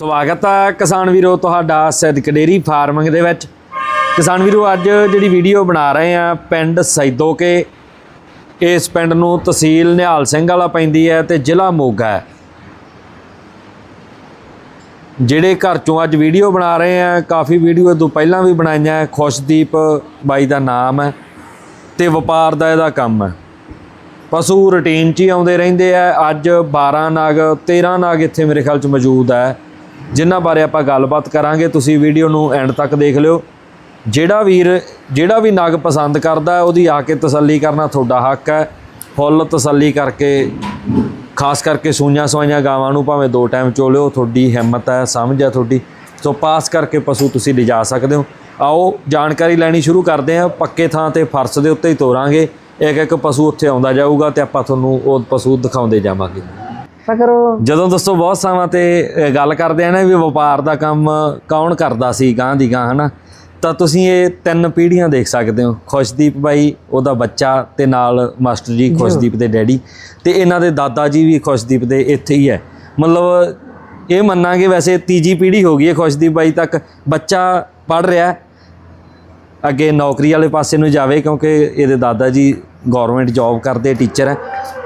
ਸਵਾਗਤ ਹੈ ਕਿਸਾਨ ਵੀਰੋ, ਤੁਹਾਡਾ ਸਿੱਧਕ ਡੇਰੀ ਫਾਰਮਿੰਗ ਦੇ ਵਿੱਚ। ਕਿਸਾਨ ਵੀਰੋ, ਅੱਜ ਜਿਹੜੀ ਵੀਡੀਓ ਬਣਾ ਰਹੇ ਆ ਪਿੰਡ ਸੈਦੋਕੇ, ਇਸ ਪਿੰਡ ਨੂੰ ਤਹਿਸੀਲ ਨਿਹਾਲ ਸਿੰਘ ਵਾਲਾ ਪੈਂਦੀ ਹੈ ਤੇ ਜ਼ਿਲ੍ਹਾ ਮੋਗਾ ਹੈ। ਜਿਹੜੇ ਘਰ ਚੋਂ ਅੱਜ ਵੀਡੀਓ ਬਣਾ ਰਹੇ ਆ, ਕਾਫੀ ਵੀਡੀਓ ਤੋਂ ਪਹਿਲਾਂ ਵੀ ਬਣਾਈਆਂ ਖੁਸ਼ਦੀਪ ਬਾਈ ਦਾ ਨਾਮ ਹੈ ਤੇ ਵਪਾਰ ਦਾ ਇਹਦਾ ਕੰਮ ਹੈ। ਪਸ਼ੂ ਰੂਟੀਨ 'ਚ ਹੀ ਆਉਂਦੇ ਰਹਿੰਦੇ ਆ। ਅੱਜ 12 ਨਾਗ 13 ਨਾਗ ਇੱਥੇ ਮੇਰੇ ਖਿਆਲ 'ਚ ਮੌਜੂਦ ਹੈ। ਜਿਨ੍ਹਾਂ ਬਾਰੇ ਆਪਾਂ ਗੱਲਬਾਤ ਕਰਾਂਗੇ, ਤੁਸੀਂ ਵੀਡੀਓ ਨੂੰ ਐਂਡ ਤੱਕ ਦੇਖ ਲਿਓ। ਜਿਹੜਾ ਵੀਰ, ਜਿਹੜਾ ਵੀ ਨਗ ਪਸੰਦ ਕਰਦਾ, ਉਹਦੀ ਆ ਕੇ ਤਸੱਲੀ ਕਰਨਾ ਤੁਹਾਡਾ ਹੱਕ ਹੈ। ਫੁੱਲ ਤਸੱਲੀ ਕਰਕੇ, ਖਾਸ ਕਰਕੇ ਸੂਈਆਂ ਸਵਾਈਆਂ ਗਾਵਾਂ ਨੂੰ ਭਾਵੇਂ ਦੋ ਟਾਈਮ ਚੋਲਿਓ, ਤੁਹਾਡੀ ਹਿੰਮਤ ਹੈ, ਸਮਝ ਹੈ ਤੁਹਾਡੀ। ਸੋ ਪਾਸ ਕਰਕੇ ਪਸ਼ੂ ਤੁਸੀਂ ਲਿਜਾ ਸਕਦੇ ਹੋ। ਆਓ, ਜਾਣਕਾਰੀ ਲੈਣੀ ਸ਼ੁਰੂ ਕਰਦੇ ਹਾਂ। ਪੱਕੇ ਥਾਂ ਤੇ ਫਰਸ਼ ਦੇ ਉੱਤੇ ਹੀ ਤੋਰਾਂਗੇ। ਇੱਕ ਇੱਕ ਪਸ਼ੂ ਉੱਥੇ ਆਉਂਦਾ ਜਾਊਗਾ ਤੇ ਆਪਾਂ ਤੁਹਾਨੂੰ ਉਹ ਪਸ਼ੂ ਦਿਖਾਉਂਦੇ ਜਾਵਾਂਗੇ। ਕਰੋ ਜਦੋਂ ਦੋਸਤੋ ਬਹੁਤ ਸਾਵਾਂ ਤੇ ਗੱਲ ਕਰਦੇ ਆ ਨਾ ਵੀ ਵਪਾਰ ਦਾ ਕੰਮ ਕੌਣ ਕਰਦਾ ਸੀ ਗਾਂ ਦੀ ਗਾਂ ਹਨਾ? ਤਾਂ ਤੁਸੀਂ ਇਹ ਤਿੰਨ ਪੀੜ੍ਹੀਆਂ ਦੇਖ ਸਕਦੇ ਹੋ। ਖੁਸ਼ਦੀਪ ਬਾਈ ਉਹਦਾ ਬੱਚਾ ਤੇ ਨਾਲ ਮਾਸਟਰ ਜੀ ਖੁਸ਼ਦੀਪ ਦੇ ਡੈਡੀ ਤੇ ਇਹਨਾਂ ਦੇ ਦਾਦਾ ਜੀ ਵੀ ਖੁਸ਼ਦੀਪ ਦੇ ਇੱਥੇ ਹੀ ਹੈ। ਮਤਲਬ ਇਹ ਮੰਨਾਂਗੇ ਵੈਸੇ ਤੀਜੀ ਪੀੜ੍ਹੀ ਹੋ ਗਈ ਹੈ ਖੁਸ਼ਦੀਪ ਬਾਈ ਤੱਕ। ਬੱਚਾ ਪੜ ਰਿਹਾ ਅੱਗੇ ਨੌਕਰੀ ਵਾਲੇ ਪਾਸੇ ਨੂੰ ਜਾਵੇ ਕਿਉਂਕਿ ਇਹਦੇ ਦਾਦਾ ਜੀ ਗਵਰਨਮੈਂਟ ਜੌਬ ਕਰਦੇ ਟੀਚਰ ਹੈ।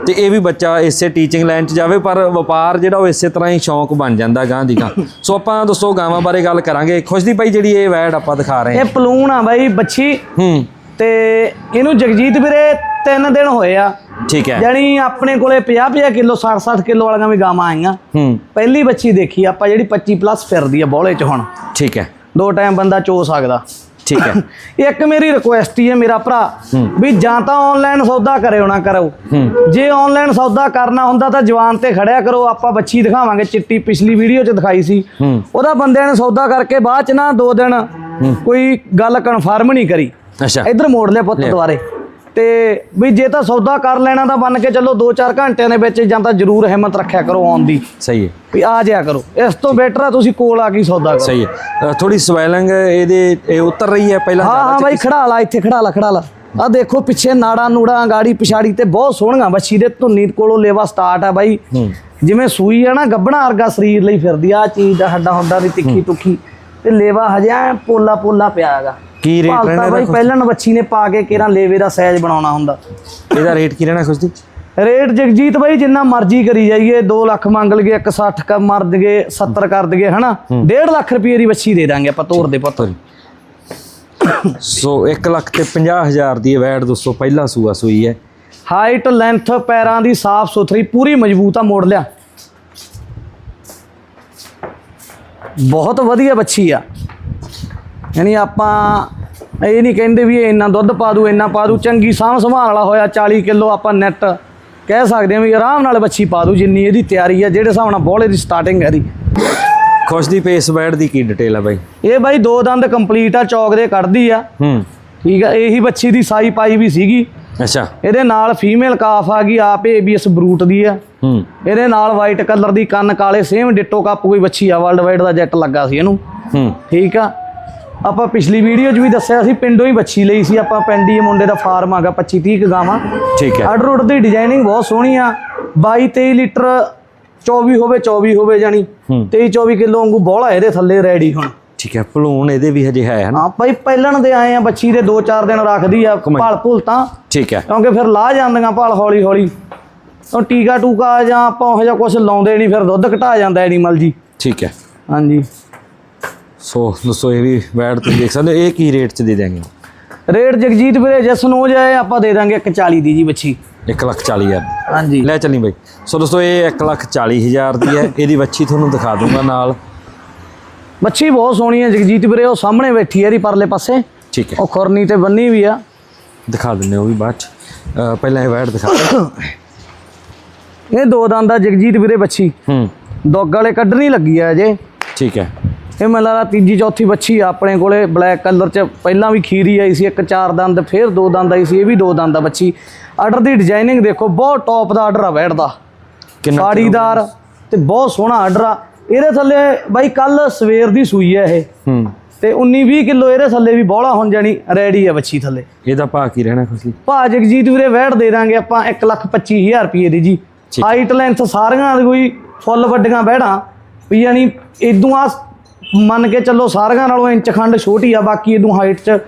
ਤੇ ਇਹ ਵੀ ਬੱਚਾ ਇਸੇ ਟੀਚਿੰਗ ਲਾਈਨ 'ਚ ਜਾਵੇ ਪਰ ਵਪਾਰ ਜਿਹੜਾ ਉਹ ਇਸੇ ਤਰ੍ਹਾਂ ਹੀ ਸ਼ੌਂਕ ਬਣ ਜਾਂਦਾ ਗਾਂ ਦੀ ਗਾਂ। ਸੋ ਆਪਾਂ ਦੋਸਤੋ ਗਾਵਾਂ ਬਾਰੇ ਗੱਲ ਕਰਾਂਗੇ। ਖੁਸ਼ਦੀ ਭਾਈ ਜਿਹੜੀ ਇਹ ਵੈਡ ਆਪਾਂ ਦਿਖਾ ਰਹੇ ਹਾਂ। ਇਹ ਪਲੂਣ ਆ ਬਾਈ ਬੱਚੀ ਹੂੰ। ਤੇ ਇਹਨੂੰ ਜਗਜੀਤ ਵੀਰੇ ਤਿੰਨ ਦਿਨ ਹੋਏ ਆ। ਠੀਕ ਹੈ। ਜਾਣੀ ਆਪਣੇ ਕੋਲੇ 50 50 ਕਿਲੋ 60 60 ਕਿਲੋ ਵਾਲੀਆਂ ਵੀ ਗਾਵਾਂ ਆਈਆਂ। ਹੂੰ। ਪਹਿਲੀ ਬੱਚੀ ਦੇਖੀ ਆਪਾਂ ਜਿਹੜੀ 25 ਪਲੱਸ ਫਿਰਦੀ ਆ ਬੋਲੇ ਚ ਹੁਣ। ਠੀਕ ਹੈ। ਦੋ ਟਾਈਮ ਬੰਦਾ ਚੋ ਸਕਦਾ। ਠੀਕ ਹੈ। ਇੱਕ ਮੇਰੀ ਰਿਕੁਐਸਟ ਹੀ ਹੈ ਮੇਰਾ ਭਰਾ ਵੀ ਜਾਂ ਤਾਂ ਆਨਲਾਈਨ ਸੌਦਾ ਕਰਿਓ ਨਾ ਕਰੋ। ਜੇ ਆਨਲਾਈਨ ਸੌਦਾ ਕਰਨਾ ਹੁੰਦਾ ਤਾਂ ਜਵਾਨ ਤੇ ਖੜਿਆ ਕਰੋ ਆਪਾਂ ਬੱਚੀ ਦਿਖਾਵਾਂਗੇ। ਚਿੱਟੀ ਪਿਛਲੀ ਵੀਡੀਓ 'ਚ ਦਿਖਾਈ ਸੀ। ਉਹਦਾ ਬੰਦਿਆਂ ਨੇ ਸੌਦਾ ਕਰਕੇ ਬਾਅਦ 'ਚ ਨਾ ਦੋ ਦਿਨ ਕੋਈ ਗੱਲ ਕਨਫਰਮ ਨਹੀਂ ਕਰੀ। ਅੱਛਾ। ਇੱਧਰ ਮੋੜ ਲਿਆ ਪੁੱਤ ਦੁਆਰੇ ਤੇ ਵੀ ਜੇ ਤਾਂ ਸੌਦਾ ਕਰ ਲੈਣਾ ਤਾਂ ਬੰਨ ਕੇ ਚੱਲੋ 2-4 ਘੰਟਿਆਂ ਦੇ ਵਿੱਚ ਜਾਂ ਤਾਂ ਜ਼ਰੂਰ ਹਿੰਮਤ ਰੱਖਿਆ ਕਰੋ ਆਉਣ ਦੀ। ਸਹੀ ਹੈ। ਵੀ ਆ ਜਾਇਆ ਕਰੋ। ਇਸ ਤੋਂ ਬੈਟਰ ਆ ਤੁਸੀਂ ਕੋਲ ਆ ਕੇ ਸੌਦਾ ਕਰੋ। ਸਹੀ ਹੈ। ਥੋੜੀ ਸਵੈਲਿੰਗ ਇਹਦੇ ਇਹ ਉਤਰ ਰਹੀ ਹੈ ਪਹਿਲਾਂ ਹਾਂ ਹਾਂ ਬਾਈ ਖੜਾ ਲਾ ਇੱਥੇ ਖੜਾ ਲਾ ਖੜਾ ਲਾ। ਆ ਦੇਖੋ ਪਿੱਛੇ ਨਾੜਾ ਨੂੜਾ ਗਾੜੀ ਪਿਛਾੜੀ ਤੇ ਬਹੁਤ ਸੋਹਣੀਆਂ। ਬੱਚੀ ਦੇ ਧੁੰਨੀ ਕੋਲੋਂ ਲੇਵਾ ਸਟਾਰਟ ਆ ਬਾਈ। ਜਿਵੇਂ ਸੂਈ ਆ ਨਾ ਗੱਬਣਾ ਵਰਗਾ ਸਰੀਰ ਲਈ ਫਿਰਦੀ ਆ। ਚੀਜ਼ ਦਾ ਹੱਡਾ ਹੁੰਦਾ ਦੀ ਤਿੱਖੀ ਤੁੱਖੀ ਤੇ ਲੇਵਾ ਹਜੇ ਪੋਲਾ ਪੋਲਾ ਪਿਆ ਹੈਗਾ। ਕੀ ਰੇਟ ਰਹਿਣਾ ਇਹਦਾ ਪਹਿਲਾਂ ਬੱਚੀ ਨੇ ਪਾ ਕੇ ਕਿਹੜਾ ਲੇਵੇ ਦਾ ਸਾਈਜ਼ ਬਣਾਉਣਾ ਹੁੰਦਾ। ਇਹਦਾ ਰੇਟ ਕੀ ਰਹਿਣਾ ਖੁਸ਼ਦੀ ਰੇਟ ਜਗਜੀਤ ਬਾਈ ਜਿੰਨਾ ਮਰਜ਼ੀ ਕਰੀ ਜਾਈਏ 2 ਲੱਖ ਮੰਗ ਲਈਏ 160 ਕ ਮਰ ਦਗੇ 70 ਕਰ ਦਗੇ ਹਨਾ? 1.5 ਲੱਖ ਰੁਪਏ ਦੀ ਬੱਚੀ ਦੇ ਦਾਂਗੇ ਆਪਾਂ ਤੋੜ ਦੇ ਪੁੱਤ। ਸੋ 1 ਲੱਖ ਤੇ 50 ਹਜ਼ਾਰ ਦੀ ਇਹ ਵੈਡ ਦੋਸਤੋ ਪਹਿਲਾ ਸੂਆ ਸੂਈ ਹੈ। ਹਾਈਟ ਲੈਂਥ ਪੈਰਾਂ ਦੀ ਸਾਫ਼ ਸੁਥਰੀ ਪੂਰੀ ਮਜ਼ਬੂਤ ਆ ਮੋੜ ਲਿਆ। ਬਹੁਤ ਵਧੀਆ ਬੱਚੀ ਆ। ਯਾਨੀ ਆਪਾਂ ਇਹ ਨਹੀਂ ਕਹਿੰਦੇ ਵੀ ਇਹ ਇੰਨਾ ਦੁੱਧ ਪਾ ਦੂ ਇੰਨਾ ਪਾ ਦੂ ਚੰਗੀ ਸਾਂਭ ਸੰਭਾਲ ਵਾਲਾ ਹੋਇਆ 40 ਕਿਲੋ ਆਪਾਂ ਨੈਟ ਕਹਿ ਸਕਦੇ ਹਾਂ ਵੀ ਆਰਾਮ ਨਾਲ ਬੱਚੀ ਪਾ ਦੂ ਜਿੰਨੀ ਇਹਦੀ ਤਿਆਰੀ ਆ ਜਿਹੜੇ ਹਿਸਾਬ ਨਾਲ ਬੋਲੇ ਦੀ ਸਟਾਰਟਿੰਗ ਹੈ ਇਹਦੀ। ਖੁਸ਼ਦੀ ਪੇਸ ਵੈਡ ਦੀ ਕੀ ਡਿਟੇਲ ਹੈ ਬਾਈ? ਇਹ ਬਾਈ ਦੋ ਦੰਦ ਕੰਪਲੀਟ ਆ ਚੌਕ ਦੇ ਕੱਢਦੀ ਆ। ਹੂੰ। ਠੀਕ ਆ ਇਹੀ ਬੱਚੀ ਦੀ ਸਾਈ ਪਾਈ ਵੀ ਸੀਗੀ। ਅੱਛਾ। ਇਹਦੇ ਨਾਲ ਫੀਮੇਲ ਕਾਫ ਆ ਗਈ ਆਪ ਏਬੀਐਸ ਬਰੂਟ ਦੀ ਆ। ਹੂੰ। ਇਹਦੇ ਨਾਲ ਵਾਈਟ ਕਲਰ ਦੀ ਕੰਨ ਕਾਲੇ ਸੇਮ ਡਿੱਟੋ ਕੱਪ ਕੋਈ ਬੱਚੀ ਆ ਵਰਲਡ ਵਾਈਡ ਦਾ ਜੈਟ ਲੱਗਾ ਸੀ ਇਹਨੂੰ। ਹੂੰ। ਠੀਕ ਆ। ਆਪਾਂ ਪਿਛਲੀ ਵੀਡੀਓ 'ਚ ਵੀ ਦੱਸਿਆ ਸੀ ਪਿੰਡੋਂ ਹੀ ਬੱਚੀ ਲਈ ਸੀ ਆਪਾਂ ਪਿੰਡ ਮੁੰਡੇ ਦਾ ਫਾਰਮ ਹੈਗਾ 25 30 ਗਾਵਾਂ। ਠੀਕ ਹੈ। ਆਰਡਰ ਉਡ ਦੀ ਡਿਜ਼ਾਈਨਿੰਗ ਬਹੁਤ ਸੋਹਣੀ ਆ 22 23 ਲੀਟਰ 24 ਹੋਵੇ 24 ਹੋਵੇ ਜਾਨੀ ਹੂੰ। 23 24 ਕਿਲੋ ਵਾਂਗੂ ਬੋਲਾ ਇਹਦੇ ਥੱਲੇ ਰੈਡੀ ਹੁਣ। ਠੀਕ ਹੈ ਭਲੂਣ ਇਹਦੇ ਵੀ ਹਜੇ ਹੈ ਹਨਾ ਹਾਂ ਭਾਈ ਪਹਿਲਣ ਦੇ ਆਏ ਆ ਬੱਚੀ ਦੇ 2-4 ਦਿਨ ਰੱਖਦੀ ਆ ਭਾਲ ਭੁਲ ਤਾਂ। ਠੀਕ ਹੈ। ਕਿਉਂਕਿ ਫਿਰ ਲਾ ਜਾਂਦੀਆਂ ਭਾਲ ਹੌਲੀ ਹੌਲੀ ਉਹ ਟੀਕਾ ਟੂਕਾ ਜਾਂ ਆਪਾਂ ਉਹ ਜਿਹਾ ਕੁਝ ਲਾਉਂਦੇ ਨਹੀਂ ਫਿਰ ਦੁੱਧ ਘਟਾ ਜਾਂਦਾ ਐਨੀਮਲ ਜੀ। ਠੀਕ ਹੈ। ਹਾਂਜੀ। ਸੋ ਦੋਸਤੋ ਇਹ ਵੀ ਵੈਡ ਤੁਸੀਂ ਦੇਖ ਸਕਦੇ ਹੋ ਇਹ ਕੀ ਰੇਟ ਚ ਦੇ ਦਿਆਂਗੇ? ਰੇਟ ਜਗਜੀਤ ਵੀਰੇ ਜਿਸ ਨੂੰ ਜਾਏ ਆਪਾਂ ਦੇ ਦਾਂਗੇ 140 ਦੀ ਜੀ ਬੱਚੀ। 1 ਲੱਖ 40 ਹਜ਼ਾਰ ਹਾਂਜੀ। ਲੈ ਚੱਲੀ ਬਾਈ। ਸੋ ਦੋਸਤੋ ਇਹ 1 ਲੱਖ 40 ਹਜ਼ਾਰ ਦੀ ਹੈ ਇਹਦੀ ਵੱਛੀ ਤੁਹਾਨੂੰ ਦਿਖਾ ਦੂੰਗਾ ਨਾਲ। ਬੱਚੀ ਬਹੁਤ ਸੋਹਣੀ ਹੈ ਜਗਜੀਤ ਵੀਰੇ ਉਹ ਸਾਹਮਣੇ ਬੈਠੀ ਹੈ ਇਹਦੀ ਪਰਲੇ ਪਾਸੇ। ਠੀਕ ਹੈ। ਉਹ ਖੁਰਨੀ ਤੇ ਬੰਨੀ ਵੀ ਆ। ਦਿਖਾ ਹਾਂ ਉਹ ਵੀ ਬਾਅਦ ਚ। ਅਹ ਪਹਿਲਾਂ ਇਹ ਵੈਡ ਦਿਖਾ। ਇਹ ਦੋ ਦੰਦ ਦਾ ਜਗਜੀਤ ਵੀਰੇ ਬੱਚੀ। ਹੂੰ। ਦੁੱਗ ਵਾਲੇ ਕੱਢਣੀ ਲੱਗੀ ਆ ਅਜੇ। ਠੀਕ ਹੈ। ਇਹ ਮੈਨੂੰ ਲੱਗਦਾ ਤੀਜੀ ਚੌਥੀ ਬੱਚੀ ਆ ਆਪਣੇ ਕੋਲੇ ਬਲੈਕ ਕਲਰ ਚ। ਪਹਿਲਾਂ ਵੀ ਖੀਰੀ ਆਈ ਸੀ ਇੱਕ ਚਾਰ ਦੰਦ ਫਿਰ ਦੋ ਦੰਦ ਆਈ ਸੀ ਇਹ ਵੀ ਦੋ ਦੰਦ ਆ ਬੱਚੀ ਆਰਡਰ ਦੀ ਡਿਜ਼ਾਈਨਿੰਗ ਦੇਖੋ ਬਹੁਤ ਟੌਪ ਦਾ ਆਰਡਰ ਆ ਬੈਠਦਾ ਕਿੰਨਾ ਸਾੜੀਦਾਰ ਤੇ ਬਹੁਤ ਸੋਹਣਾ ਆਰਡਰ ਆ। ਇਹਦੇ ਥੱਲੇ ਬਾਈ ਕੱਲ ਸਵੇਰ ਦੀ ਸੂਈ ਆ ਇਹ। ਹੂੰ। ਤੇ 19 20 ਕਿਲੋ ਇਹਦੇ ਥੱਲੇ ਵੀ ਬੋਲਾ ਹੁਣ ਜਾਣੀ ਰੈਡੀ ਆ ਬੱਚੀ ਥੱਲੇ। ਇਹਦਾ ਭਾਅ ਕੀ ਰਹਿਣਾ ਖੁਸ਼ੀ? ਭਾ ਜਗਜੀਤ ਵੀਰੇ ਵੈਟ ਦੇ ਦਾਂਗੇ ਆਪਾਂ 1 ਲੱਖ 25000 ਰੁਪਏ ਦੀ ਜੀ। ਹਾਈਟ ਲੈਂਥ ਸਾਰੀਆਂ ਦੀ ਕੋਈ ਫੁੱਲ ਵੱਡੀਆਂ ਬਹਿੜਾਂ ਵੀ ਯਾਨੀ ਇਦੋਂ ਆ ਮੰਨ ਕੇ ਚੱਲੋ ਸਾਰੀਆਂ ਨਾਲੋਂ ਇੰਚ ਖੰਡ ਛੋਟੀ ਆ ਬਾਕੀ ਇਦੋਂ ਹਾਈਟ ਚ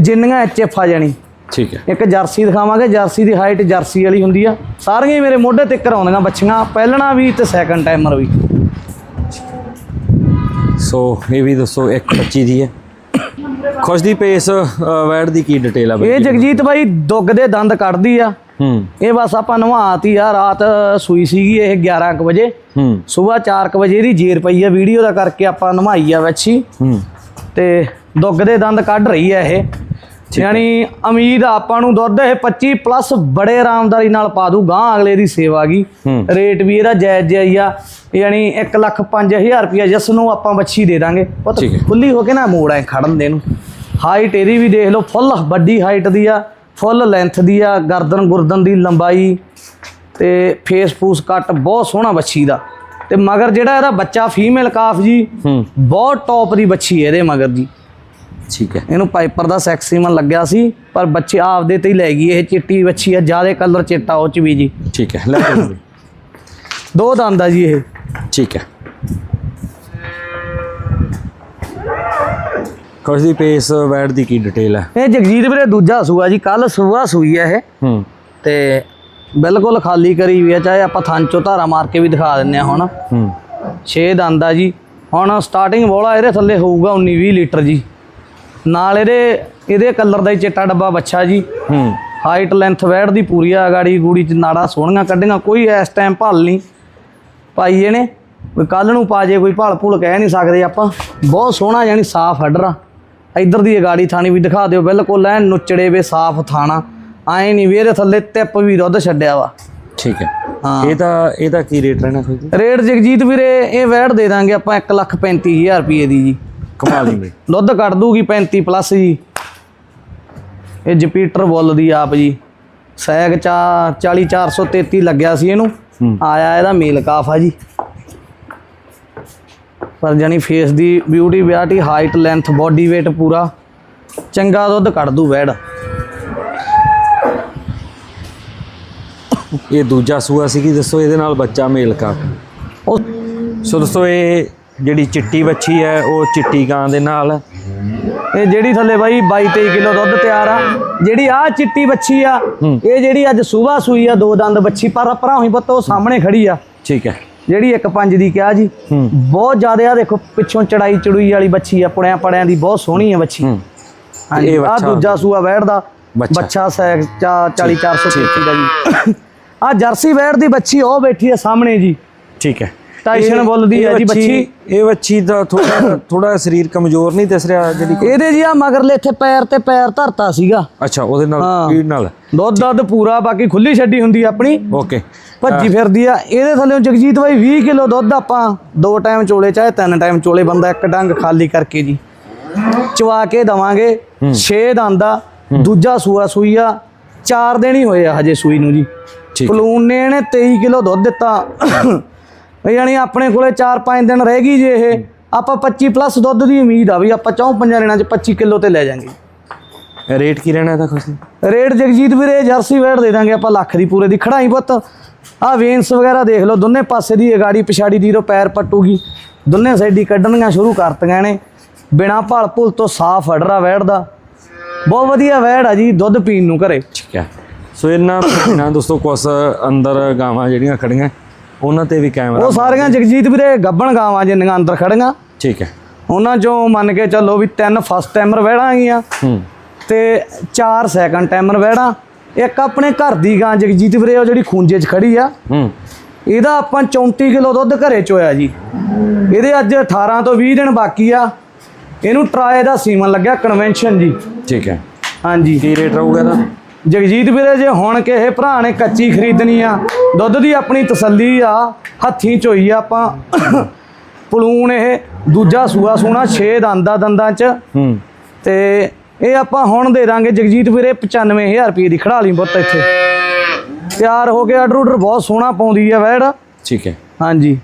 ਜਿੰਨੀਆਂ ਐਚਐਫ ਆ ਜਾਣੀ। ਠੀਕ ਹੈ। ਇੱਕ ਜਰਸੀ ਦਿਖਾਵਾਂਗੇ ਜਰਸੀ ਦੀ ਹਾਈਟ ਜਰਸੀ ਵਾਲੀ ਹੁੰਦੀ ਆ। ਸਾਰੀਆਂ ਹੀ ਮੇਰੇ ਮੋਢੇ ਤੇ ਕਰਾਉਂਦੀਆਂ ਬੱਚੀਆਂ ਪਹਿਲਣਾ ਵੀ ਤੇ ਸੈਕੰਡ ਟਾਈਮਰ ਵੀ। ਸੋ ਇਹ ਵੀ ਦੱਸੋ 125 ਦੀ ਹੈ। ਖੁਸ਼ਦੀਪ ਇਸ ਵੈਡ ਦੀ ਕੀ ਡਿਟੇਲ ਆ ਇਹ ਜਗਜੀਤ ਬਾਈ ਦੁੱਗ ਦੇ ਦੰਦ ਕੱਢਦੀ ਆ। ਹੂੰ। ਇਹ ਬਸ ਆਪਾਂ ਨਵਾਤੀ ਆ ਰਾਤ ਸੂਈ ਸੀਗੀ ਇਹ 11 ਕੁ ਵਜੇ। ਹੂੰ। ਸਵੇਰ 4 ਕੁ ਵਜੇ ਇਹਦੀ ਜੇਰ ਪਈ ਆ ਵੀਡੀਓ ਦਾ ਕਰਕੇ ਆਪਾਂ ਨਵਾਈ ਆ ਵੱਛੀ ਹੂੰ। ਤੇ ਦੁੱਗ ਦੇ ਦੰਦ ਕੱਢ ਰਹੀ ਆ ਇਹ। ਯਾਨੀ ਉਮੀਦ ਆ ਆਪਾਂ ਨੂੰ ਦੁੱਧ ਇਹ 25 ਪਲੱਸ ਬੜੇ ਆਰਾਮਦਾਰੀ ਨਾਲ ਪਾ ਦੂ ਗਾਂ ਅਗਲੇ ਦੀ ਸੇਵਾ ਗਈ। ਰੇਟ ਵੀ ਇਹਦਾ ਜਾਇਜ਼ ਜਾਈ ਆ। ਯਾਨੀ 1 ਲੱਖ 5000 ਰੁਪਇਆ ਜਿਸ ਨੂੰ ਆਪਾਂ ਬੱਚੀ ਦੇ ਦਾਂਗੇ। ਪੁੱਤ। ਖੁੱਲੀ ਹੋ ਕੇ ਨਾ ਮੋੜ ਐ ਖੜਨ ਦੇ ਨੂੰ। ਹਾਈਟ ਇਹਦੀ ਵੀ ਦੇਖ ਲਓ ਫੁੱਲ ਵੱਡੀ ਹਾਈਟ ਦੀ ਆ। ਫੁੱਲ ਲੈਂਥ ਦੀ ਆ ਗਰਦਨ ਗੁਰਦਨ ਦੀ ਲੰਬਾਈ ਤੇ ਫੇਸ ਫੂਸ ਕੱਟ ਬਹੁਤ ਸੋਹਣਾ ਬੱਚੀ ਦਾ। ਤੇ ਮਗਰ ਜਿਹੜਾ ਇਹਦਾ ਬੱਚਾ ਫੀਮੇਲ ਕਾਫ ਜੀ ਬਹੁਤ ਟੌਪ ਦੀ ਬੱਚੀ ਹੈ ਇਹਦੇ ਮਗਰ ਜੀ। ਠੀਕ ਹੈ। ਇਹਨੂੰ ਪਾਈਪਰ ਦਾ ਸੈਕਸੀਮਨ ਲੱਗਿਆ ਸੀ ਪਰ ਬੱਚੇ ਆਪਦੇ ਤੇ ਹੀ ਲੈ ਗਈ ਇਹ ਚਿੱਟੀ ਬੱਚੀ ਆ ਜ਼ਿਆਦਾ ਕਲਰ ਚਿੱਟਾ ਉਹ ਚ ਵੀ ਜੀ। ਠੀਕ ਹੈ ਲੈ। ਦੋ ਦੰਦ ਆ ਜੀ ਇਹ। ਠੀਕ ਹੈ। ਖੁਸ਼ਦੀਪ ਇਸ ਵੈਡ ਦੀ ਕੀ ਡਿਟੇਲ ਹੈ? ਇਹ ਜਗਜੀਤ ਵੀਰੇ ਦੂਜਾ ਸੂਆ ਜੀ ਕੱਲ ਸੂਆ ਸੂਈ ਆ ਇਹ। ਹੂੰ। ਤੇ ਬਿਲਕੁਲ ਖਾਲੀ ਕਰੀ ਵੀ ਆ ਚਾਹੇ ਆਪਾਂ ਥਣ ਚੋਂ ਧਾਰਾ ਮਾਰ ਕੇ ਵੀ ਦਿਖਾ ਦਿੰਨੇ ਆ ਹੁਣ। ਹੂੰ। 6 ਦੰਦ ਆ ਜੀ। ਹੁਣ ਸਟਾਰਟਿੰਗ ਬੋਲਾ ਇਹਦੇ ਥੱਲੇ ਹੋਊਗਾ 19 20 ਲੀਟਰ ਜੀ। ਨਾਲ ਇਹਦੇ ਇਹਦੇ ਕਲਰ ਦਾ ਹੀ ਚਿੱਟਾ ਡੱਬਾ ਬੱਚਾ ਜੀ। ਹੂੰ। ਹਾਈਟ ਲੈਂਥ ਵੈੜ ਦੀ ਪੂਰੀ ਆ ਗਾੜੀ ਗੂੜੀ ਚ ਨਾੜਾ ਸੋਹਣੀਆਂ ਕੱਢੀਆਂ ਕੋਈ ਇਸ ਟਾਈਮ ਭਲ ਨਹੀਂ। ਪਾਈ ਇਹਨੇ ਕੋਈ ਕੱਲ ਨੂੰ ਪਾ ਜੇ ਕੋਈ ਭਲ ਭੁਲ ਕਹਿ ਨਹੀਂ ਸਕਦੇ ਆਪਾਂ। ਬਹੁਤ ਸੋਹਣਾ ਯਾਨੀ ਸਾਫ਼ ਹੱਡਰਾ ਇੱਧਰ ਦੀ ਇਹ ਗਾੜੀ ਥਾਣੀ ਵੀ ਦਿਖਾ ਦਿਓ ਬਿਲਕੁਲ ਐਨ ਨੁੱਚੜੇ ਵੇ ਸਾਫ਼ ਥਾਣਾ। ਐ ਨਹੀਂ ਵੀ ਇਹਦੇ ਥੱਲੇ ਤਿੱਪ ਵੀ ਦੁੱਧ ਛੱਡਿਆ ਵਾ। ਠੀਕ ਹੈ। ਹਾਂ। ਇਹਦਾ ਇਹਦਾ ਕੀ ਰੇਟ ਰਹਿਣਾ ਖੁਸ਼ਦੀਪ ਰੇਟ ਜਗਜੀਤ ਵੀਰੇ ਇਹ ਵੈੜ ਦੇ ਦਾਂਗੇ ਆਪਾਂ 135000 ਰੁਪਏ ਦੀ ਜੀ। ਕਮਾਲ ਦੀ ਬਈ। ਦੁੱਧ ਕੱਢ ਦੂਗੀ 35 ਪਲੱਸ ਜੀ। ਇਹ ਜਪੀਟਰ ਬੁੱਲ ਦੀ ਆਪ ਜੀ। ਸੈਗ ਚਾ 40 433 ਲੱਗਿਆ ਸੀ ਇਹਨੂੰ। ਆਇਆ ਇਹਦਾ ਮੇਲ ਕਾਫ ਆ ਜੀ। ਪਰ ਜਾਨੀ ਫੇਸ ਦੀ beauty beauty height length body weight ਪੂਰਾ ਚੰਗਾ ਦੁੱਧ ਕੱਢ ਦੂ ਵੈੜ। ਇਹ ਦੂਜਾ ਸੂਆ ਸੀ ਕੀ ਦੱਸੋ ਇਹਦੇ ਨਾਲ ਬੱਚਾ ਮੇਲ ਕਾ? ਉਹ ਸੋ ਦੋਸਤੋ ਇਹ ਜਿਹੜੀ ਚਿੱਟੀ ਬੱਚੀ ਹੈ ਉਹ ਚਿੱਟੀ ਗਾਂ ਦੇ ਨਾਲ। ਇਹ ਜਿਹੜੀ ਥੱਲੇ ਬਾਈ 22 23 ਕਿਲੋ ਦੁੱਧ ਤਿਆਰ ਆ ਜਿਹੜੀ ਆ ਚਿੱਟੀ ਬੱਚੀ ਆ ਇਹ ਜਿਹੜੀ ਅੱਜ ਸੂਬਾ ਸੂਈ ਆ ਦੋ ਦੰਦ ਬੱਚੀ ਪਰ ਪਰਾਂ ਹੋਈ ਉਹ ਸਾਹਮਣੇ ਖੜੀ ਆ। ਠੀਕ ਹੈ। ਜਿਹੜੀ ਇੱਕ ਪੰਜ ਦੀ ਕਿਹਾ ਜੀ ਬਹੁਤ ਜ਼ਿਆਦਾ ਆ ਦੇਖੋ ਪਿੱਛੋਂ ਚੜਾਈ ਚੜੂਈ ਵਾਲੀ ਬੱਚੀ ਆ ਪੁੜਿਆਂ ਪੜਿਆਂ ਦੀ ਬਹੁਤ ਸੋਹਣੀ ਆ ਬੱਚੀ। ਹਾਂਜੀ ਆ ਦੂਜਾ ਸੂਆ ਵੈੜ ਦਾ ਬੱਚਾ। ਸੈਕ 40 433 ਦਾ ਜੀ। ਆ ਜਰਸੀ ਵੈੜ ਦੀ ਬੱਚੀ ਉਹ ਬੈਠੀ ਆ ਸਾਹਮਣੇ ਜੀ। ਠੀਕ ਹੈ। ਟਾਈਸ਼ਨ ਬੁੱਲ ਦੀ ਹੈ ਜੀ ਬੱਚੀ। ਇਹ ਬੱਚੀ ਦਾ ਥੋੜਾ ਥੋੜਾ ਸਰੀਰ ਕਮਜ਼ੋਰ ਨਹੀਂ ਦਿਸ ਰਿਹਾ ਜਿਹੜੀ ਇਹਦੇ ਜੀ ਆ ਮਗਰਲੇ ਇੱਥੇ ਪੈਰ ਤੇ ਪੈਰ ਧਰਤਾ ਸੀਗਾ। ਅੱਛਾ ਉਹਦੇ ਨਾਲ। ਪੀੜ ਨਾਲ। ਦੁੱਧ ਦੱਧ ਪੂਰਾ ਬਾਕੀ ਖੁੱਲੀ ਛੱਡੀ ਹੁੰਦੀ ਆਪਣੀ। ਓਕੇ। ਭੱਜੀ ਫਿਰਦੀ ਆ। ਇਹਦੇ ਥੱਲੇ ਜਗਜੀਤ ਬਾਈ 20 ਕਿਲੋ ਦੁੱਧ ਆਪਾਂ ਦੋ ਟਾਈਮ ਚੋਲੇ ਚਾਹੇ ਤਿੰਨ ਟਾਈਮ ਚੋਲੇ ਬੰਦਾ ਇੱਕ ਡੰਗ ਖਾਲੀ ਕਰਕੇ ਜੀ। ਚਵਾ ਕੇ ਦਵਾਂਗੇ 6 ਦੰਦ ਦੂਜਾ ਸੂਆ ਸੂਈ ਆ 4 ਦਿਨ ਹੀ ਹੋਏ ਆ ਹਜੇ ਸੂਈ ਨੂੰ ਜੀ। ਪਲੂਨ ਨੇ ਇਹਨੇ 23 ਕਿਲੋ ਦੁੱਧ ਦਿੱਤਾ। ਯਾਨੀ ਆਪਣੇ ਕੋਲੇ 4-5 ਦਿਨ ਰਹਿ ਗਈ ਜੇ ਇਹ ਆਪਾਂ 25 ਪਲੱਸ ਦੁੱਧ ਦੀ ਉਮੀਦ ਆ ਵੀ ਆਪਾਂ ਚੌਂ ਪੰਜਾਂ ਦਿਨਾਂ ਚ 25 ਕਿਲੋ ਤੇ ਲੈ ਜਾਾਂਗੇ। ਰੇਟ ਕੀ ਰਹਿਣਾ ਇਹਦਾ ਖੁਸ਼ੀ? ਰੇਟ ਜਗਜੀਤ ਵੀਰੇ ਜਰਸੀ ਵੈੜ ਦੇ ਦਾਂਗੇ ਆਪਾਂ ਲੱਖ ਦੀ ਪੂਰੇ ਦੀ। ਖੜਾਈ ਪੁੱਤ। ਆ ਵੇਨਸ ਵਗੈਰਾ ਦੇਖ ਲਓ ਦੋਨੇ ਪਾਸੇ ਦੀ ਇਹ ਗਾੜੀ ਪਿਛਾੜੀ ਦੀ ਰੋ ਪੈਰ ਪੱਟੂਗੀ ਦੋਨੇ ਸਾਈਡੀ ਕੱਢਣੀਆਂ ਸ਼ੁਰੂ ਕਰਤੀਆਂ ਨੇ। ਬਿਨਾ ਭਲ ਭੁਲ ਤੋਂ ਸਾਫ਼ ਅੜਰਾ ਵੈੜ ਦਾ। ਬਹੁਤ ਵਧੀਆ ਵੈੜ ਆ ਜੀ ਦੁੱਧ ਪੀਣ ਨੂੰ ਘਰੇ। ਠੀਕ ਹੈ। ਸੋ ਇਹਨਾਂ ਨਾ ਦੋਸਤੋ ਕੁਛ ਅੰਦਰ ਗਾਵਾਂ ਜਿਹੜੀਆਂ ਖੜੀਆਂ ਉਹਨਾਂ ਤੇ ਵੀ ਕੈਮਰਾ ਉਹ ਸਾਰੀਆਂ ਜਗਜੀਤ ਵੀਰੇ ਗੱਬਣ ਗਾਵਾਂ ਜਿੰਨੀਆਂ ਅੰਦਰ ਖੜੀਆਂ। ਠੀਕ ਹੈ। ਉਹਨਾਂ ਚੋਂ ਮੰਨ ਕੇ ਚੱਲੋ ਵੀ ਤਿੰਨ ਫਸਟ ਟਾਈਮਰ ਵੈੜਾਂ ਆਗੀਆਂ ਹੂੰ। ਤੇ ਚਾਰ ਸੈਕੰਡ ਟਾਈਮਰ ਵੈੜਾਂ ਇੱਕ ਆਪਣੇ ਘਰ ਦੀ ਗਾਂ ਜਗਜੀਤ ਵੀਰੇ ਉਹ ਜਿਹੜੀ ਖੂੰਜੇ 'ਚ ਖੜੀ ਆ। ਹੂੰ। ਇਹਦਾ ਆਪਾਂ 34 ਕਿਲੋ ਦੁੱਧ ਘਰੇ ਚੋਇਆ ਜੀ। ਇਹਦੇ ਅੱਜ 18 ਤੋਂ 20 ਦਿਨ ਬਾਕੀ ਆ। ਇਹਨੂੰ ਟਰਾਏ ਦਾ ਸੀਮਨ ਲੱਗਿਆ ਕਨਵੈਨਸ਼ਨ ਜੀ। ਠੀਕ ਹੈ। ਹਾਂਜੀ। ਕੀ ਰੇਟ ਰਹੂਗਾ ਇਹਦਾ? ਜਗਜੀਤ ਵੀਰੇ ਜੇ ਹੁਣ ਕਿਸੇ ਭਰਾ ਨੇ ਕੱਚੀ ਖਰੀਦਣੀ ਆ ਦੁੱਧ ਦੀ ਆਪਣੀ ਤਸੱਲੀ ਆ ਹੱਥੀਂ ਚੋਈ ਆ ਆਪਾਂ। ਪਲੂਣ ਇਹ ਦੂਜਾ ਸੂਆ ਸੂਣਾ 6 ਦੰਦਾਂ ਦੰਦਾਂ ਚ। ਹੂੰ। ਤੇ ਇਹ ਆਪਾਂ ਹੁਣ ਦੇ ਦਾਂਗੇ ਜਗਜੀਤ ਵੀਰੇ 95000 ਰੁਪਏ ਦੀ ਖੜਾ ਲਈ ਬੁੱਤ ਇੱਥੇ। ਤਿਆਰ ਹੋ ਕੇ ਆਰਡਰ ਆਰਡਰ ਬਹੁਤ ਸੋਹਣਾ ਪਾਉਂਦੀ ਆ ਵੈੜ। ਠੀਕ ਹੈ। ਹਾਂਜੀ।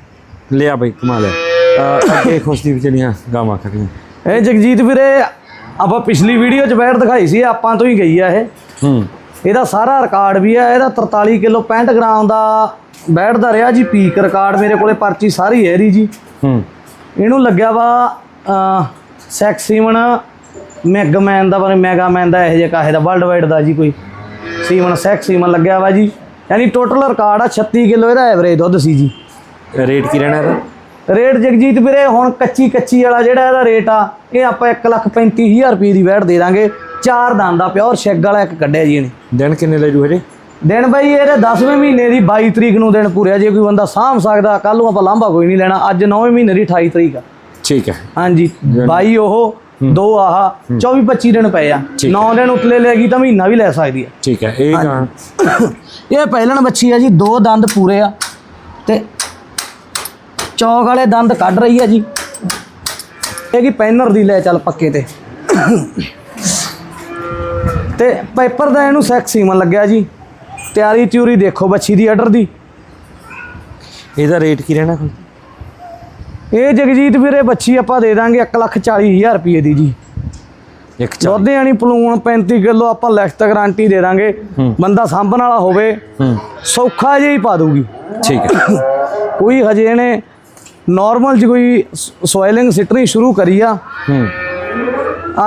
ਲਿਆ ਬਈ ਕਮਾ ਲਿਆ ਅਹ ਅੱਗੇ ਖੁਸ਼ਦੀ ਵਿਚਲੀਆਂ ਗਾਵਾਂ ਖੜੀਆਂ ਇਹ ਜਗਜੀਤ ਵੀਰੇ ਆਪਾਂ ਪਿਛਲੀ ਵੀਡੀਓ 'ਚ ਬੈਠ ਦਿਖਾਈ ਸੀ ਆਪਾਂ ਤੋਂ ਹੀ ਗਈ ਆ ਇਹ। ਹੂੰ। ਇਹਦਾ ਸਾਰਾ ਰਿਕਾਰਡ ਵੀ ਆ ਇਹਦਾ 43 ਕਿਲੋ 65 ਗ੍ਰਾਮ ਦਾ ਬੈਠ ਦਾ ਰਿਹਾ ਜੀ ਪੀਕ ਰਿਕਾਰਡ ਮੇਰੇ ਕੋਲੇ ਪਰਚੀ ਸਾਰੀ ਹੈ ਇਹਦੀ ਜੀ। ਹੂੰ। ਇਹਨੂੰ ਲੱਗਿਆ ਵਾ ਅ ਸੈਕਸੀਮਨ ਮੈਗਮੈਨ ਦਾ ਨੀ ਮੈਗਾਮੈਨ ਦਾ ਇਹ ਜਿਹਾ ਕਾਹੇ ਦਾ ਵਰਲਡ ਵਾਈਡ ਦਾ ਜੀ ਕੋਈ। ਸੀਮਨ ਸੈਕਸੀਮਨ ਲੱਗਿਆ ਵਾ ਜੀ। ਯਾਨੀ ਟੋਟਲ ਰਿਕਾਰਡ ਆ 36 ਕਿਲੋ ਇਹਦਾ ਐਵਰੇਜ ਦੁੱਧ ਸੀ ਜੀ। ਰੇਟ ਕੀ ਰਹਿਣਾ ਇਹਦਾ? ਰੇਟ ਜਗਜੀਤ ਵੀਰੇ ਹੁਣ ਕੱਚੀ ਕੱਚੀ ਵਾਲਾ ਜਿਹੜਾ ਇਹਦਾ ਰੇਟ ਆ ਇਹ ਆਪਾਂ 135000 ਰੁਪਏ ਦੀ ਵੈਟ ਦੇ ਦਾਂਗੇ। ਚਾਰ ਦੰਦ ਦਾ ਪਿਓਰ ਸ਼ੈਗ ਵਾਲਾ ਇੱਕ ਕੱਢਿਆ ਜੀ ਇਹਨੇ। ਦਿਨ ਕਿੰਨੇ ਲੈ ਜੂ ਹਜੇ? ਦਿਨ ਬਈ ਇਹਦੇ 10ਵੇਂ ਮਹੀਨੇ ਦੀ 22 ਤਰੀਕ ਨੂੰ ਦਿਨ ਪੂਰਿਆ ਜੇ ਕੋਈ ਬੰਦਾ ਸਾਂਭ ਸਕਦਾ ਕੱਲ ਨੂੰ ਆਪਾਂ ਲਾਂਭਾ ਕੋਈ ਨਹੀਂ ਲੈਣਾ ਅੱਜ 9ਵੇਂ ਮਹੀਨੇ ਦੀ 28 ਤਰੀਕ ਆ। ਠੀਕ ਹੈ। ਹਾਂਜੀ 22 ਉਹ ਦੋ ਆਹ 24 25 ਦਿਨ ਪਏ ਆ। ਠੀਕ 9 ਦਿਨ ਉਤਲੇ ਲੈਗੀ ਤਾਂ ਮਹੀਨਾ ਵੀ ਲੈ ਸਕਦੀ ਆ। ਠੀਕ ਹੈ ਇਹ ਗਾਂ। ਇਹ ਪਹਿਲਣ ਬੱਚੀ ਆ ਜੀ ਦੋ ਦੰਦ ਪੂਰੇ ਆ ਤੇ ਚੌਕ ਵਾਲੇ ਦੰਦ ਕੱਢ ਰਹੀ ਆ ਜੀ। ਇਹ ਕੀ ਪੈਨਰ ਦੀ ਲੈ ਚੱਲ ਪੱਕੇ ਤੇ। ਤੇ ਪੇਪਰ ਦਾ ਇਹਨੂੰ ਸੈਕਸੀਮਨ ਲੱਗਿਆ ਜੀ। ਤਿਆਰੀ ਤਿਉਰੀ ਦੇਖੋ ਬੱਚੀ ਦੀ ਆਰਡਰ ਦੀ। ਇਹਦਾ ਰੇਟ ਕੀ ਰਹਿਣਾ ਇਹ ਜਗਜੀਤ ਵੀਰੇ ਬੱਚੀ ਆਪਾਂ ਦੇ ਦਾਂਗੇ 140000 ਰੁਪਏ ਦੀ ਜੀ। ਇੱਕ ਦੁੱਧ ਯਾਨੀ ਪਲੂਣ 35 ਕਿਲੋ ਆਪਾਂ ਲਿਖਤ ਗਾਰੰਟੀ ਦੇ ਦਾਂਗੇ। ਬੰਦਾ ਸਾਂਭਣ ਵਾਲਾ ਹੋਵੇ ਸੌਖਾ ਜਿਹਾ ਹੀ ਪਾ ਦੂਗੀ ਠੀਕ ਹੈ। ਕੋਈ ਹਜੇ ਇਹਨੇ ਨਾਰਮਲ ਚ ਕੋਈ ਸੋਇਲਿੰਗ ਸਿੱਟਣੀ ਸ਼ੁਰੂ ਕਰੀ ਆ। ਹੂੰ।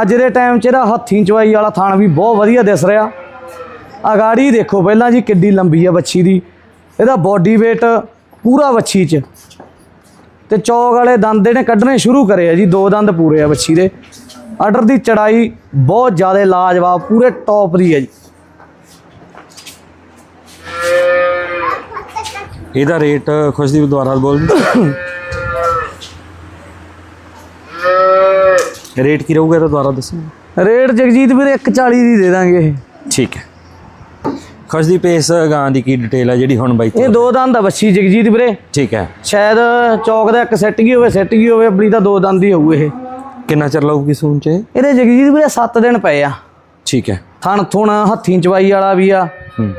ਅੱਜ ਦੇ ਟਾਈਮ 'ਚ ਇਹਦਾ ਹੱਥੀਂ ਚਵਾਈ ਵਾਲਾ ਥਾਣ ਵੀ ਬਹੁਤ ਵਧੀਆ ਦਿਸ ਰਿਹਾ। ਅਗਾੜੀ ਦੇਖੋ ਪਹਿਲਾਂ ਜੀ ਕਿੱਡੀ ਲੰਬੀ ਆ ਬੱਚੀ ਦੀ। ਇਹਦਾ ਬਾਡੀ weight ਪੂਰਾ ਬੱਚੀ 'ਚ। ਤੇ ਚੌਕ ਵਾਲੇ ਦੰਦ ਇਹਨੇ ਕੱਢਣੇ ਸ਼ੁਰੂ ਕਰੇ ਆ ਜੀ ਦੋ ਦੰਦ ਪੂਰੇ ਆ ਬੱਚੀ ਦੇ। ਆਰਡਰ ਦੀ ਚੜਾਈ ਬਹੁਤ ਜ਼ਿਆਦਾ ਲਾਜਵਾਬ ਪੂਰੇ ਟੌਪ ਦੀ ਹੈ ਜੀ। ਇਹਦਾ ਰੇਟ ਖੁਸ਼ਦੀਪ ਦੁਆਰਾ ਬੋਲ। ਰੇਟ ਕੀ ਰਹੂਗਾ ਇਹਦਾ ਦੁਆਰਾ ਦੱਸੋ। ਰੇਟ ਜਗਜੀਤ ਵੀਰੇ 140 ਦੀ ਦੇ ਦਾਂਗੇ ਇਹ। ਠੀਕ ਹੈ। ਖੁਸ਼ਦੀਪ ਇਸ ਗਾਂ ਦੀ ਕੀ ਡਿਟੇਲ ਹੈ ਜਿਹੜੀ ਹੁਣ ਬਾਈ ਇਹ ਦੋ ਦੰਦ ਆ ਬੱਚੀ ਜਗਜੀਤ ਵੀਰੇ। ਠੀਕ ਹੈ। ਸ਼ਾਇਦ ਚੌਕ ਦਾ ਇੱਕ ਸੈੱਟ ਗਈ ਹੋਵੇ ਸੈੱਟ ਗਈ ਹੋਵੇ ਆਪਣੀ ਤਾਂ ਦੋ ਦੰਦ ਹੀ ਹੋਊ ਇਹ। ਕਿੰਨਾ ਚਿਰ ਲਊਗੀ ਸੂਣ ਚ ਇਹ? ਇਹਦੇ ਜਗਜੀਤ ਵੀਰੇ 7 ਦਿਨ ਪਏ ਆ। ਠੀਕ ਹੈ। ਥਣ ਥੁਣ ਹੱਥੀਂ ਚਵਾਈ ਵਾਲਾ ਵੀ ਆ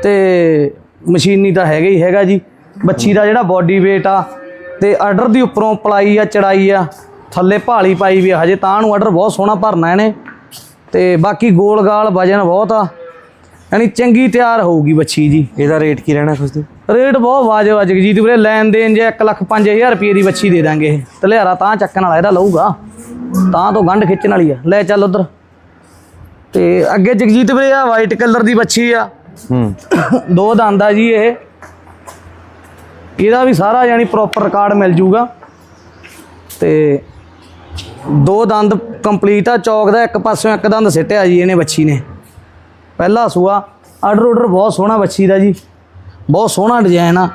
ਤੇ ਮਸ਼ੀਨੀ ਤਾਂ ਹੈਗਾ ਹੀ ਹੈਗਾ ਜੀ। ਬੱਚੀ ਦਾ ਜਿਹੜਾ ਬਾਡੀ weight ਆ ਤੇ ਆਰਡਰ ਦੀ ਉੱਪਰੋਂ ਪਲਾਈ ਆ ਚੜਾਈ ਆ ਥੱਲੇ ਭਾਲੀ ਪਾਈ ਵੀ ਹਜੇ ਤਾਂ ਨੂੰ ਆਰਡਰ ਬਹੁਤ ਸੋਹਣਾ ਭਰਨਾ ਇਹਨੇ। ਤੇ ਬਾਕੀ ਗੋਲ ਗਾਲ ਵਜਨ ਬਹੁਤ ਆ। ਯਾਨੀ ਚੰਗੀ ਤਿਆਰ ਹੋਊਗੀ ਬੱਚੀ ਜੀ। ਇਹਦਾ ਰੇਟ ਕੀ ਰਹਿਣਾ ਖੁਸ਼ਦੀਪ ਰੇਟ ਬਹੁਤ ਵਾਜਬ ਆ ਜਗਜੀਤ ਵੀਰੇ ਲੈਣ ਦੇਣ ਜੇ 1 ਲੱਖ 5000 ਰੁਪਏ ਦੀ ਬੱਚੀ ਦੇ ਦਾਂਗੇ ਇਹ। ਤਲਿਆਰਾ ਤਾਂ ਚੱਕਣ ਵਾਲਾ ਇਹਦਾ ਲਊਗਾ। ਤਾਂ ਤੋਂ ਗੰਢ ਖਿੱਚਣ ਵਾਲੀ ਆ। ਲੈ ਚੱਲ ਉਧਰ। ਤੇ ਅੱਗੇ ਜਗਜੀਤ ਵੀਰੇ ਆ ਵਾਈਟ ਕਲਰ ਦੀ ਬੱਚੀ ਆ। ਹੂੰ। ਦੋ ਦੰਦ ਆ ਜੀ ਇਹ। ਇਹਦਾ ਵੀ ਸਾਰਾ ਯਾਨੀ ਪ੍ਰੋਪਰ ਰਿਕਾਰਡ ਮਿਲ ਜੂਗਾ। ਤੇ ਦੋ ਦੰਦ ਕੰਪਲੀਟ ਆ। ਚੌਕ ਦਾ ਇੱਕ ਪਾਸਿਓਂ ਇੱਕ ਦੰਦ ਸਿੱਟਿਆ ਜੀ ਇਹਨੇ ਬੱਚੀ ਨੇ। ਪਹਿਲਾ ਸੂਆ। ਆਰਡਰ ਆਰਡਰ ਬਹੁਤ ਸੋਹਣਾ ਬੱਚੀ ਦਾ ਜੀ। ਬਹੁਤ ਸੋਹਣਾ ਡਿਜ਼ਾਈਨ ਆ।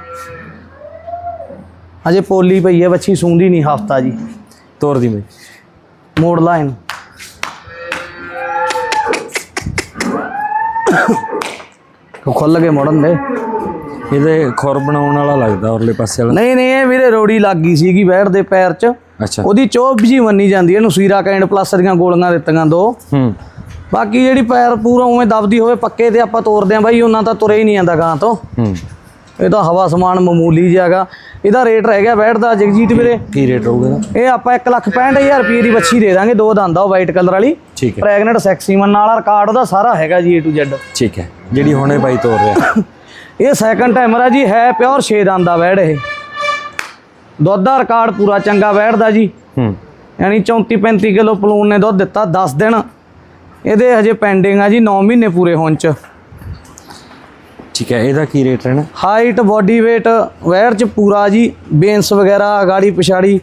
ਅਜੇ ਪੋਲੀ ਪਈ ਹੈ ਬੱਚੀ ਸੂੰਦੀ ਨਹੀਂ ਹਫਤਾ ਜੀ। ਤੋਰ ਦੀ ਮੈਂ ਮੋੜ ਲਾਈਨ ਖੁੱਲ ਕੇ ਮੋੜਨ ਦੇ। ਇਹਦੇ ਖੁਰ ਬਣਾਉਣ ਵਾਲਾ ਲੱਗਦਾ ਔਰਲੇ ਪਾਸੇ ਵਾਲਾ। ਨਹੀਂ ਨਹੀਂ ਇਹ ਵੀਰੇ ਰੋੜੀ ਲੱਗ ਗਈ ਸੀਗੀ ਬੈਠ ਦੇ ਪੈਰ 'ਚ। ਅੱਛਾ। ਉਹਦੀ ਚੋਪ ਜੀ ਮੰਨੀ ਜਾਂਦੀ ਇਹਨੂੰ ਸੀਰਾ ਕੈਂਡ ਪਲੱਸ ਦੀਆਂ ਗੋਲੀਆਂ ਦਿੱਤੀਆਂ ਦੋ। ਹੂੰ। ਬਾਕੀ ਜਿਹੜੀ ਪੈਰ ਪੂਰਾ ਉਵੇਂ ਦਬਦੀ ਹੋਵੇ ਪੱਕੇ ਤੇ ਆਪਾਂ ਤੋਰਦੇ ਆਂ ਬਾਈ ਉਹਨਾਂ ਤਾਂ ਤੁਰੇ ਹੀ ਨਹੀਂ ਜਾਂਦਾ ਗਾਂ ਤੋਂ। ਹੂੰ। ਇਹ ਤਾਂ ਹਵਾ ਸਮਾਨ ਮਾਮੂਲੀ ਜਿਹਾ ਹੈਗਾ। ਇਹਦਾ ਰੇਟ ਰਹਿ ਗਿਆ ਬੈਠ ਦਾ ਜਗਜੀਤ ਵੀਰੇ। ਕੀ ਰੇਟ ਰਹੂਗਾ ਇਹਦਾ? ਇਹ ਆਪਾਂ 1,65,000 ਰੁਪਏ ਦੀ ਬੱਚੀ ਦੇ ਦਾਂਗੇ ਦੋ ਦੰਦ ਆ ਉਹ ਵਾਈਟ ਕਲਰ ਵਾਲੀ। ਠੀਕ ਹੈ। ਪ੍ਰੈਗਨੈਂਟ ਸੈਕਸੀਮਨ ਨਾਲ ਰਿਕਾਰਡ ਉਹਦਾ ਸਾਰਾ ਹੈਗਾ ਜੀ A to Z ਠੀਕ ਹੈ। ਜਿਹੜੀ ਹੁਣੇ ਬਾਈ ਤੋਰ ਰਿਹਾ। ਇਹ ਸੈਕੰਡ ਟਾਈਮਰ ਆ ਜੀ ਹੈ ਪਿਓਰ 6 ਦੰਦ ਦਾ ਵੈੜ ਇਹ। ਦੁੱਧ ਦਾ ਰਿਕਾਰਡ ਪੂਰਾ ਚੰਗਾ ਵੈੜਦਾ ਜੀ। ਹੂੰ। ਯਾਨੀ 34 35 ਕਿਲੋ ਪਲੂਨ ਨੇ ਦੁੱਧ ਦਿੱਤਾ 10 ਦਿਨ। ਇਹਦੇ ਹਜੇ ਪੈਂਡਿੰਗ ਆ ਜੀ 9 ਮਹੀਨੇ ਪੂਰੇ ਹੋਣ ਚ। ਠੀਕ ਹੈ ਇਹਦਾ ਕੀ ਰੇਟ ਰਹਿਣਾ? ਹਾਈਟ ਬਾਡੀ weight ਵੈੜ ਚ ਪੂਰਾ ਜੀ ਬੇਨਸ ਵਗੈਰਾ ਗਾੜੀ ਪਿਛਾੜੀ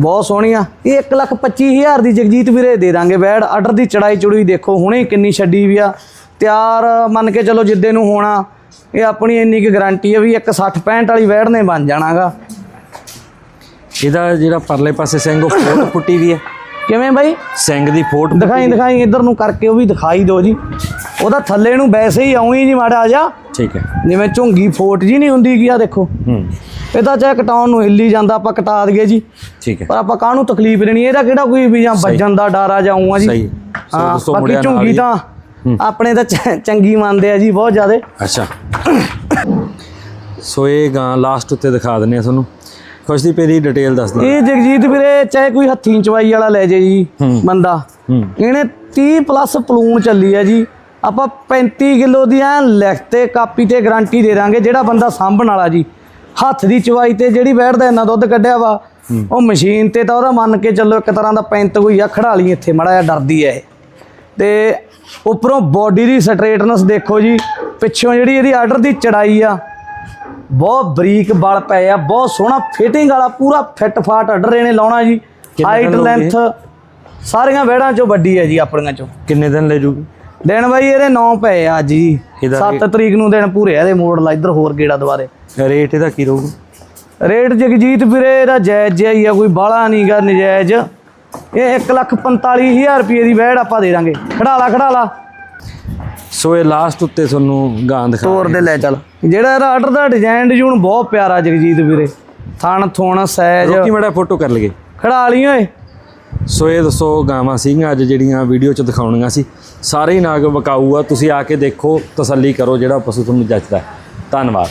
ਬਹੁਤ ਸੋਹਣੀਆਂ। ਇਹ 125000 ਦੀ ਜਗਜੀਤ ਵੀਰੇ ਦੇ ਦਾਂਗੇ ਵੈੜ ਆਰਡਰ ਦੀ ਚੜਾਈ ਚੁੜੀ ਦੇਖੋ ਹੁਣੇ ਕਿੰਨੀ ਛੱਡੀ ਵੀ ਆ। ਤਿਆਰ ਮੰਨ ਕੇ ਚਲੋ ਜਿੱਦੇ ਨੂੰ ਹੋਣਾ ਇਹ ਆਪਣੀ ਇੰਨੀ ਕੁ ਗਾਰੰਟੀ ਹੈ ਵੀ ਇੱਕ 60 65 ਵਾਲੀ ਵੈੜ ਨੇ ਬਣ ਜਾਣਾਗਾ। ਇਹਦਾ ਜਿਹੜਾ ਪਰਲੇ ਪਾਸੇ ਸਿੰਘ ਉਹ ਫੋਟ ਫੁੱਟੀ ਵੀ ਹੈ। ਕਿਵੇਂ ਬਾਈ? ਸਿੰਘ ਦੀ ਫੋਟ ਦਿਖਾਈ ਦਿਖਾਈ ਇੱਧਰ ਨੂੰ ਕਰਕੇ ਉਹ ਵੀ ਦਿਖਾਈ ਦਿਓ ਜੀ। ਉਹਦਾ ਥੱਲੇ ਨੂੰ ਵੈਸੇ ਹੀ ਆਉਂ ਹੀ ਜੀ ਮਾੜਾ ਜਾ ਠੀਕ ਹੈ। ਜਿਵੇਂ ਝੁੰਗੀ ਫੋਟ ਜੀ ਨਹੀਂ ਹੁੰਦੀ ਕੀ ਆ ਦੇਖੋ। ਹੂੰ। ਇਹ ਤਾਂ ਚਾਹੇ ਕਟਾਉਣ ਨੂੰ ਹਿੱਲੀ ਜਾਂਦਾ ਆਪਾਂ ਕਟਾ ਦਈਏ ਜੀ। ਠੀਕ ਹੈ। ਪਰ ਆਪਾਂ ਕਾਹਨੂੰ ਤਕਲੀਫ ਲੈਣੀ ਇਹਦਾ ਕਿਹੜਾ ਕੋਈ ਵੀ ਜਾਂ ਵੱਜਣ ਦਾ ਡਰ ਆ ਜਾਊਗਾ ਜੀ? ਸਹੀ। ਹਾਂ ਬਾਕੀ ਝੁੰਗੀ ਤਾਂ ਆਪਣੇ ਤਾਂ ਚੰਗੀ ਮੰਨਦੇ ਆ ਜੀ ਬਹੁਤ ਜ਼ਿਆਦੇ। ਅੱਛਾ। ਸੋ ਇਹ ਗਾਂ ਲਾਸਟ ਉੱਤੇ ਦਿਖਾ ਦਿੰਨੇ ਆ ਤੁਹਾਨੂੰ। ਖੁਸ਼ਦੀਪ ਇਹਦੀ ਡਿਟੇਲ ਦੱਸ ਦਿਓ। ਇਹ ਜਗਜੀਤ ਵੀਰੇ ਚਾਹੇ ਕੋਈ ਹੱਥੀਂ ਚਵਾਈ ਵਾਲਾ ਲੈ ਜੇ ਜੀ ਬੰਦਾ। ਇਹਨੇ 30 ਪਲੱਸ ਪਲੂਨ ਚੱਲੀ ਹੈ ਜੀ। ਆਪਾਂ 35 ਕਿਲੋ ਦੀ ਐ ਲਿਖ ਤੇ ਕਾਪੀ ਤੇ ਗਾਰੰਟੀ ਦੇ ਦਾਂਗੇ ਜਿਹੜਾ ਬੰਦਾ ਸਾਂਭਣ ਵਾਲਾ ਜੀ। ਹੱਥ ਦੀ ਚਵਾਈ ਤੇ ਜਿਹੜੀ ਬੈਠਦਾ ਇੰਨਾ ਦੁੱਧ ਕੱਢਿਆ ਵਾ। ਉਹ ਮਸ਼ੀਨ ਤੇ ਤਾਂ ਉਹਦਾ ਮੰਨ ਕੇ ਚੱਲੋ ਇੱਕ ਤਰ੍ਹਾਂ ਦਾ ਪੈਂਤ ਕੋਈ ਆ ਖੜਾ ਲਈ ਇੱਥੇ ਮੜਾ ਜਿਹਾ ਡਰਦੀ ਇਹ। ਤੇ ਉੱਪਰੋਂ ਬਾਡੀ ਦੀ ਸਟ੍ਰੇਟਨੈਸ ਦੇਖੋ ਜੀ ਪਿੱਛੋਂ ਜਿਹੜੀ ਇਹਦੀ ਆਰਡਰ ਦੀ ਚੜਾਈ ਆ ਬਹੁਤ ਬਰੀਕ ਬਲ ਪਏ ਆ ਬਹੁਤ ਸੋਹਣਾ ਫਿਟਿੰਗ ਵਾਲਾ ਪੂਰਾ ਫਿੱਟ ਫਾਟ ਆਰਡਰ ਇਹਨੇ ਲਾਉਣਾ ਜੀ। ਹਾਈਟ? ਲੈਂਥ ਸਾਰੀਆਂ ਵਿਹੜਾਂ ਚੋਂ ਵੱਡੀ ਹੈ ਜੀ ਆਪਣੀਆਂ ਚੋਂ। ਕਿੰਨੇ ਦਿਨ ਲੈ ਜੂਗੀ? ਦਿਨ ਬਾਈ ਇਹਦੇ 9 ਪਏ ਆ ਜੀ। ਇਹਦਾ 7 ਤਰੀਕ ਨੂੰ ਦਿਨ ਪੂਰੇ ਇਹਦੇ ਮੋੜ ਲਾ ਇੱਧਰ ਹੋਰ ਗੇੜਾ ਦੁਬਾਰੇ। ਰੇਟ ਇਹਦਾ ਕੀ ਰਹੂਗਾ? ਰੇਟ ਜਗਜੀਤ ਵੀਰੇ ਇਹਦਾ ਜਾਇਜ਼ ਜਿਹਾ ਹੀ ਆ ਕੋਈ ਬਾਹਲਾ ਨਹੀਂਗਾ ਨਜਾਇਜ਼। ਇਹ 145000 ਰੁਪਏ ਦੀ ਵੈੜ ਆਪਾਂ ਦੇ ਦਾਂਗੇ। ਖੜਾਲਾ ਖੜਾਲਾ ਸੋ ਇਹ ਲਾਸਟ ਉੱਤੇ ਤੁਹਾਨੂੰ ਗਾਂ ਦਿਖਾ ਤੋਰ ਦੇ ਲੈ ਚੱਲ। ਜਿਹੜਾ ਇਹਦਾ ਆਰਡਰ ਦਾ ਡਿਜ਼ਾਈਨ ਡਿਜ਼ੂਨ ਬਹੁਤ ਪਿਆਰਾ ਜਗਜੀਤ ਵੀਰੇ। ਥਣ ਥੋਣ ਸਾਈਜ਼ ਰੋਕੀ ਮੜਾ ਫੋਟੋ ਕਰ ਲਈਏ। ਖੜਾ ਲਈ ਓਏ। ਸੋ ਇਹ ਦੱਸੋ ਗਾਵਾਂ ਸੀਗੀਆਂ ਅੱਜ ਜਿਹੜੀਆਂ ਵੀਡੀਓ 'ਚ ਦਿਖਾਉਣੀਆਂ ਸੀ। ਸਾਰੇ ਹੀ ਨਾਗ ਵਿਕਾਊ ਆ ਤੁਸੀਂ ਆ ਕੇ ਦੇਖੋ ਤਸੱਲੀ ਕਰੋ ਜਿਹੜਾ ਪਸ਼ੂ ਤੁਹਾਨੂੰ ਜੱਚਦਾ। ਧੰਨਵਾਦ।